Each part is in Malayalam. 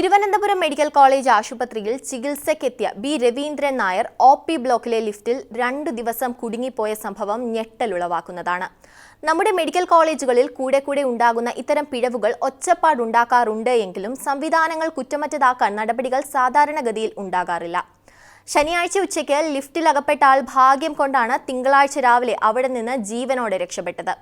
തിരുവനന്തപുരം മെഡിക്കൽ കോളേജ് ആശുപത്രിയിൽ ചികിത്സയ്ക്കെത്തിയ B Raveendran Nair O P ബ്ലോക്കിലെ ലിഫ്റ്റിൽ രണ്ടു ദിവസം കുടുങ്ങിപ്പോയ സംഭവം ഞെട്ടലുളവാക്കുന്നതാണ്. നമ്മുടെ മെഡിക്കൽ കോളേജുകളിൽ കൂടെ കൂടെ ഉണ്ടാകുന്ന ഇത്തരം പിഴവുകൾ ഒച്ചപ്പാടുണ്ടാക്കാറുണ്ട് എങ്കിലും സംവിധാനങ്ങൾ കുറ്റമറ്റതാക്കാൻ നടപടികൾ സാധാരണഗതിയിൽ ഉണ്ടാകാറില്ല. ശനിയാഴ്ച ഉച്ചയ്ക്ക് ലിഫ്റ്റിൽ അകപ്പെട്ട ആൾ ഭാഗ്യം കൊണ്ടാണ് തിങ്കളാഴ്ച രാവിലെ അവിടെ നിന്ന് ജീവനോടെ രക്ഷപ്പെട്ടത്.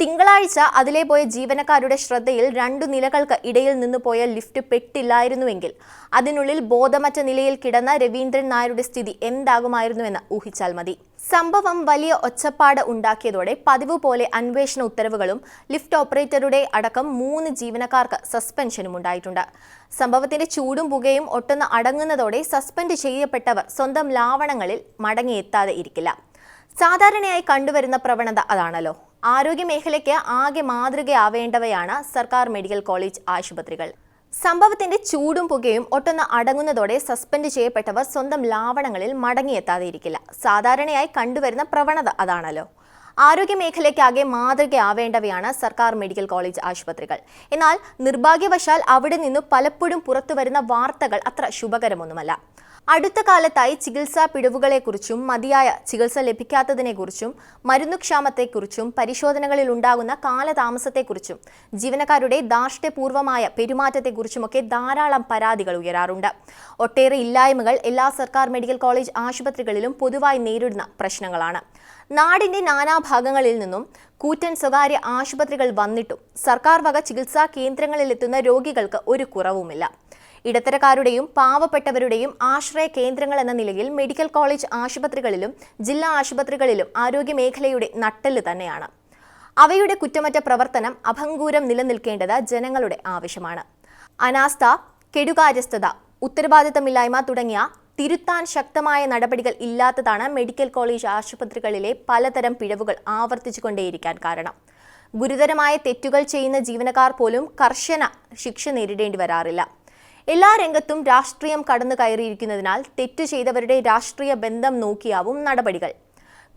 തിങ്കളാഴ്ച അതിലെ പോയ ജീവനക്കാരുടെ ശ്രദ്ധയിൽ രണ്ടു നിലകൾക്ക് ഇടയിൽ നിന്ന് പോയ ലിഫ്റ്റ് പെട്ടില്ലായിരുന്നുവെങ്കിൽ അതിനുള്ളിൽ ബോധമറ്റ നിലയിൽ കിടന്ന രവീന്ദ്രൻ നായരുടെ സ്ഥിതി എന്താകുമായിരുന്നുവെന്ന് ഊഹിച്ചാൽ മതി. സംഭവം വലിയ ഒച്ചപ്പാട് ഉണ്ടാക്കിയതോടെ പതിവ് പോലെ അന്വേഷണ ഉത്തരവുകളും ലിഫ്റ്റ് ഓപ്പറേറ്ററുടെ അടക്കം മൂന്ന് ജീവനക്കാർക്ക് സസ്പെൻഷനും ഉണ്ടായിട്ടുണ്ട്. സംഭവത്തിന്റെ ചൂടും പുകയും ഒട്ടൊന്ന് അടങ്ങുന്നതോടെ സസ്പെൻഡ് ചെയ്യപ്പെട്ടവർ സ്വന്തം ലാവണങ്ങളിൽ മടങ്ങിയെത്താതെ ഇരിക്കില്ല. സാധാരണയായി കണ്ടുവരുന്ന പ്രവണത അതാണല്ലോ. ആരോഗ്യമേഖലയ്ക്ക് ആകെ മാതൃകയാവേണ്ടവയാണ് സർക്കാർ മെഡിക്കൽ കോളേജ് ആശുപത്രികൾ. സംഭവത്തിന്റെ ചൂടും പുകയും ഒട്ടൊന്ന് അടങ്ങുന്നതോടെ സസ്പെൻഡ് ചെയ്യപ്പെട്ടവർ സ്വന്തം ലാവണങ്ങളിൽ മടങ്ങിയെത്താതെ ഇരിക്കില്ല സാധാരണയായി കണ്ടുവരുന്ന പ്രവണത അതാണല്ലോ. ആരോഗ്യമേഖലയ്ക്കാകെ മാതൃകയാവേണ്ടവയാണ് സർക്കാർ മെഡിക്കൽ കോളേജ് ആശുപത്രികൾ. എന്നാൽ നിർഭാഗ്യവശാൽ അവിടെ നിന്നു പലപ്പോഴും പുറത്തുവരുന്ന വാർത്തകൾ അത്ര ശുഭകരമൊന്നുമല്ല. അടുത്ത കാലത്തായി ചികിത്സാ പിഴവുകളെക്കുറിച്ചും മതിയായ ചികിത്സ ലഭിക്കാത്തതിനെക്കുറിച്ചും മരുന്നുക്ഷാമത്തെക്കുറിച്ചും പരിശോധനകളിൽ ഉണ്ടാകുന്ന കാലതാമസത്തെക്കുറിച്ചും ജീവനക്കാരുടെ ധാർഷ്ട്യപൂർവമായ പെരുമാറ്റത്തെക്കുറിച്ചുമൊക്കെ ധാരാളം പരാതികൾ ഉയരാറുണ്ട്. ഒട്ടേറെ ഇല്ലായ്മകൾ എല്ലാ സർക്കാർ മെഡിക്കൽ കോളേജ് ആശുപത്രികളിലും പൊതുവായി നേരിടുന്ന പ്രശ്നങ്ങളാണ്. നാടിന്റെ നാനാഭാഗങ്ങളിൽ നിന്നും കൂറ്റൻ സ്വകാര്യ ആശുപത്രികൾ വന്നിട്ടും സർക്കാർ വക ചികിത്സാ കേന്ദ്രങ്ങളിലെത്തുന്ന രോഗികൾക്ക് ഒരു കുറവുമില്ല. ഇടത്തരക്കാരുടെയും പാവപ്പെട്ടവരുടെയും ആശ്രയ കേന്ദ്രങ്ങൾ എന്ന നിലയിൽ മെഡിക്കൽ കോളേജ് ആശുപത്രികളിലും ജില്ലാ ആശുപത്രികളിലും ആരോഗ്യമേഖലയുടെ നട്ടെല്ല് തന്നെയാണ്. അവയുടെ കുറ്റമറ്റ പ്രവർത്തനം അഭംഗൂരം നിലനിൽക്കേണ്ടത് ജനങ്ങളുടെ ആവശ്യമാണ്. അനാസ്ഥ കെടുകാര്യസ്ഥത ഉത്തരവാദിത്തമില്ലായ്മ തുടങ്ങിയ തിരുത്താൻ ശക്തമായ നടപടികൾ ഇല്ലാത്തതാണ് മെഡിക്കൽ കോളേജ് ആശുപത്രികളിലെ പലതരം പിഴവുകൾ ആവർത്തിച്ചുകൊണ്ടേയിരിക്കാൻ കാരണം. ഗുരുതരമായ തെറ്റുകൾ ചെയ്യുന്ന ജീവനക്കാർ പോലും കർശന ശിക്ഷ നേരിടേണ്ടി വരാറില്ല. എല്ലാ രംഗത്തും രാഷ്ട്രീയം കടന്നു കയറിയിരിക്കുന്നതിനാൽ തെറ്റ് ചെയ്തവരുടെ രാഷ്ട്രീയ ബന്ധം നോക്കിയാവും നടപടികൾ.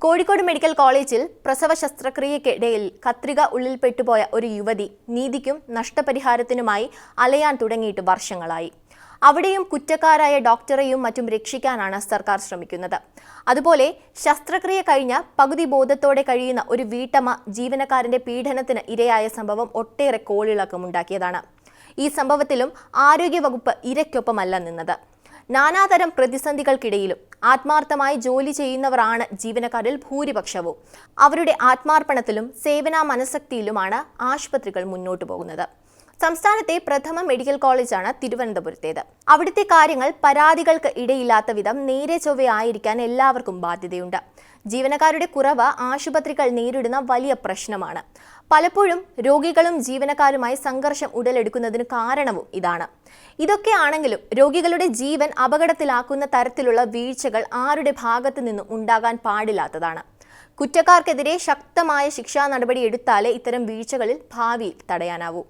കോഴിക്കോട് മെഡിക്കൽ കോളേജിൽ പ്രസവ ശസ്ത്രക്രിയക്കിടയിൽ കത്രിക ഉള്ളിൽ പെട്ടുപോയ ഒരു യുവതി നീതിക്കും നഷ്ടപരിഹാരത്തിനുമായി അലയാൻ തുടങ്ങിയിട്ട് വർഷങ്ങളായി. അവിടെയും കുറ്റക്കാരായ ഡോക്ടറെയും മറ്റും രക്ഷിക്കാനാണ് സർക്കാർ ശ്രമിക്കുന്നത്. അതുപോലെ ശസ്ത്രക്രിയ കഴിഞ്ഞ പകുതി ബോധത്തോടെ കഴിയുന്ന ഒരു വീട്ടമ്മ ജീവനക്കാരന്റെ പീഡനത്തിന് ഇരയായ സംഭവം ഒട്ടേറെ കോളിളക്കമുണ്ടാക്കിയതാണ്. ഈ സംഭവത്തിലും ആരോഗ്യവകുപ്പ് ഇരയ്ക്കൊപ്പമല്ല നിന്നത്. നാനാതരം പ്രതിസന്ധികൾക്കിടയിലും ആത്മാർത്ഥമായി ജോലി ചെയ്യുന്നവരാണ് ജീവനക്കാരിൽ ഭൂരിപക്ഷവും. അവരുടെ ആത്മാർപ്പണത്തിലും സേവന മനസക്തിയിലുമാണ് ആശുപത്രികൾ മുന്നോട്ടു പോകുന്നത്. സംസ്ഥാനത്തെ പ്രഥമ മെഡിക്കൽ കോളേജാണ് തിരുവനന്തപുരത്തേത്. അവിടുത്തെ കാര്യങ്ങൾ പരാതികൾക്ക് ഇടയില്ലാത്ത വിധം നേരെ ചൊവ്വയായിരിക്കാൻ എല്ലാവർക്കും ബാധ്യതയുണ്ട്. ജീവനക്കാരുടെ കുറവ് ആശുപത്രികൾ നേരിടുന്ന വലിയ പ്രശ്നമാണ്. പലപ്പോഴും രോഗികളും ജീവനക്കാരുമായി സംഘർഷം ഉടലെടുക്കുന്നതിന് കാരണവും ഇതാണ്. ഇതൊക്കെ ആണെങ്കിലും രോഗികളുടെ ജീവൻ അപകടത്തിലാക്കുന്ന തരത്തിലുള്ള വീഴ്ചകൾ ആരുടെ ഭാഗത്തു നിന്നും ഉണ്ടാകാൻ പാടില്ലാത്തതാണ്. കുറ്റക്കാർക്കെതിരെ ശക്തമായ ശിക്ഷാ നടപടി എടുത്താലേ ഇത്തരം വീഴ്ചകളിൽ ഭാവിയിൽ തടയാനാവൂ.